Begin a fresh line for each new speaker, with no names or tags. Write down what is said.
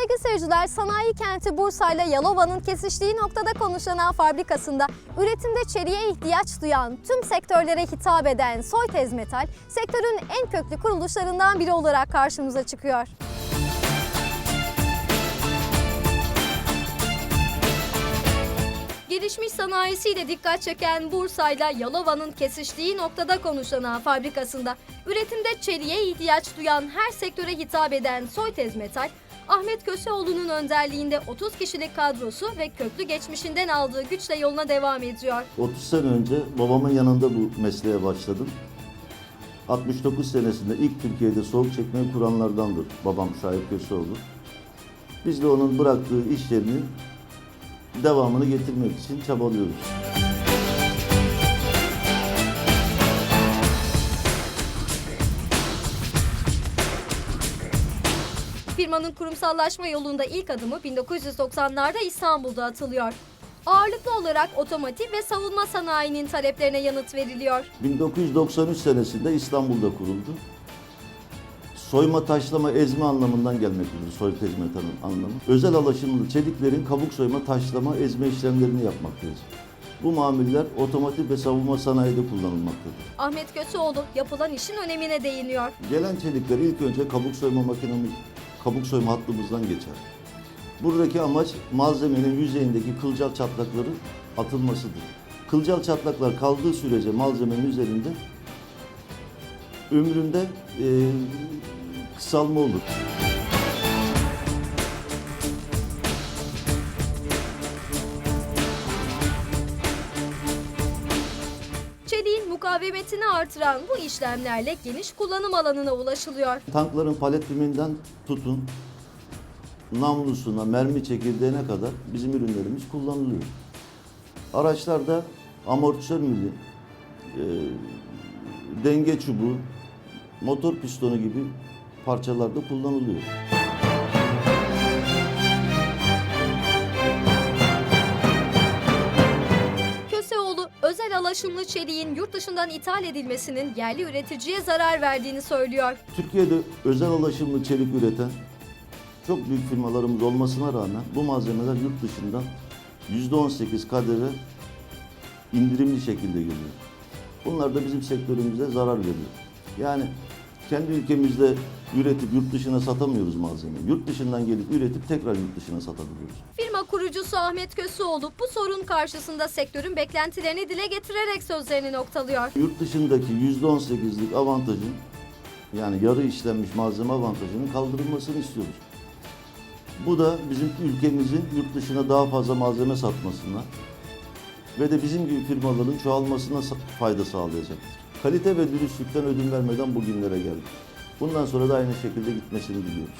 Sevgili seyirciler, sanayi kenti Bursa ile Yalova'nın kesiştiği noktada konuşlanan fabrikasında üretimde çeliğe ihtiyaç duyan, tüm sektörlere hitap eden Soytez Metal, sektörün en köklü kuruluşlarından biri olarak karşımıza çıkıyor. Gelişmiş sanayisiyle dikkat çeken Bursa ile Yalova'nın kesiştiği noktada konuşlanan fabrikasında üretimde çeliğe ihtiyaç duyan her sektöre hitap eden Soytez Metal, Ahmet Köseoğlu'nun önderliğinde 30 kişilik kadrosu ve köklü geçmişinden aldığı güçle yoluna devam ediyor.
30 sene önce babamın yanında bu mesleğe başladım. 69 senesinde ilk Türkiye'de soğuk çekmeyi kuranlardandır babam Şahip Köseoğlu. Biz de onun bıraktığı iş devamını getirmek için çabalıyoruz.
Firmanın kurumsallaşma yolunda ilk adımı 1990'larda İstanbul'da atılıyor. Ağırlıklı olarak otomotiv ve savunma sanayinin taleplerine yanıt veriliyor.
1993 senesinde İstanbul'da kuruldu. Soyma, taşlama, ezme anlamından gelmektedir soytez metalin anlamı. Özel alaşımlı çeliklerin kabuk soyma, taşlama, ezme işlemlerini yapmaktayız. Bu mamuller otomotiv ve savunma sanayide kullanılmaktadır.
Ahmet Köseoğlu yapılan işin önemine değiniyor.
Gelen çelikler ilk önce kabuk soyma makinemiz, kabuk soyma hattımızdan geçer. Buradaki amaç malzemenin yüzeyindeki kılcal çatlakların atılmasıdır. Kılcal çatlaklar kaldığı sürece malzemenin üzerinde ömründe e, kısalma olur.
Mukavemetini artıran bu işlemlerle geniş kullanım alanına ulaşılıyor.
Tankların palet biminden tutun, namlusuna, mermi çekirdeğine kadar bizim ürünlerimiz kullanılıyor. Araçlarda amortisör mili, e, denge çubuğu, motor pistonu gibi parçalarda kullanılıyor.
Özel alaşımlı çeliğin yurt dışından ithal edilmesinin yerli üreticiye zarar verdiğini söylüyor.
Türkiye'de özel alaşımlı çelik üreten çok büyük firmalarımız olmasına rağmen bu malzemeler yurt dışından %18 kadere indirimli şekilde geliyor. Bunlar da bizim sektörümüze zarar veriyor. Yani kendi ülkemizde üretip yurt dışına satamıyoruz malzemeyi. Yurt dışından gelip üretip tekrar yurt dışına satabiliyoruz.
Firma kurucusu Ahmet Köseoğlu bu sorun karşısında sektörün beklentilerini dile getirerek sözlerini noktalıyor.
Yurt dışındaki %18'lik avantajın yani yarı işlenmiş malzeme avantajının kaldırılmasını istiyoruz. Bu da bizim ülkemizin yurt dışına daha fazla malzeme satmasına ve de bizim gibi firmaların çoğalmasına fayda sağlayacaktır. Kalite ve dürüstlükten ödün vermeden bugünlere geldik. Bundan sonra da aynı şekilde gitmesini diliyoruz.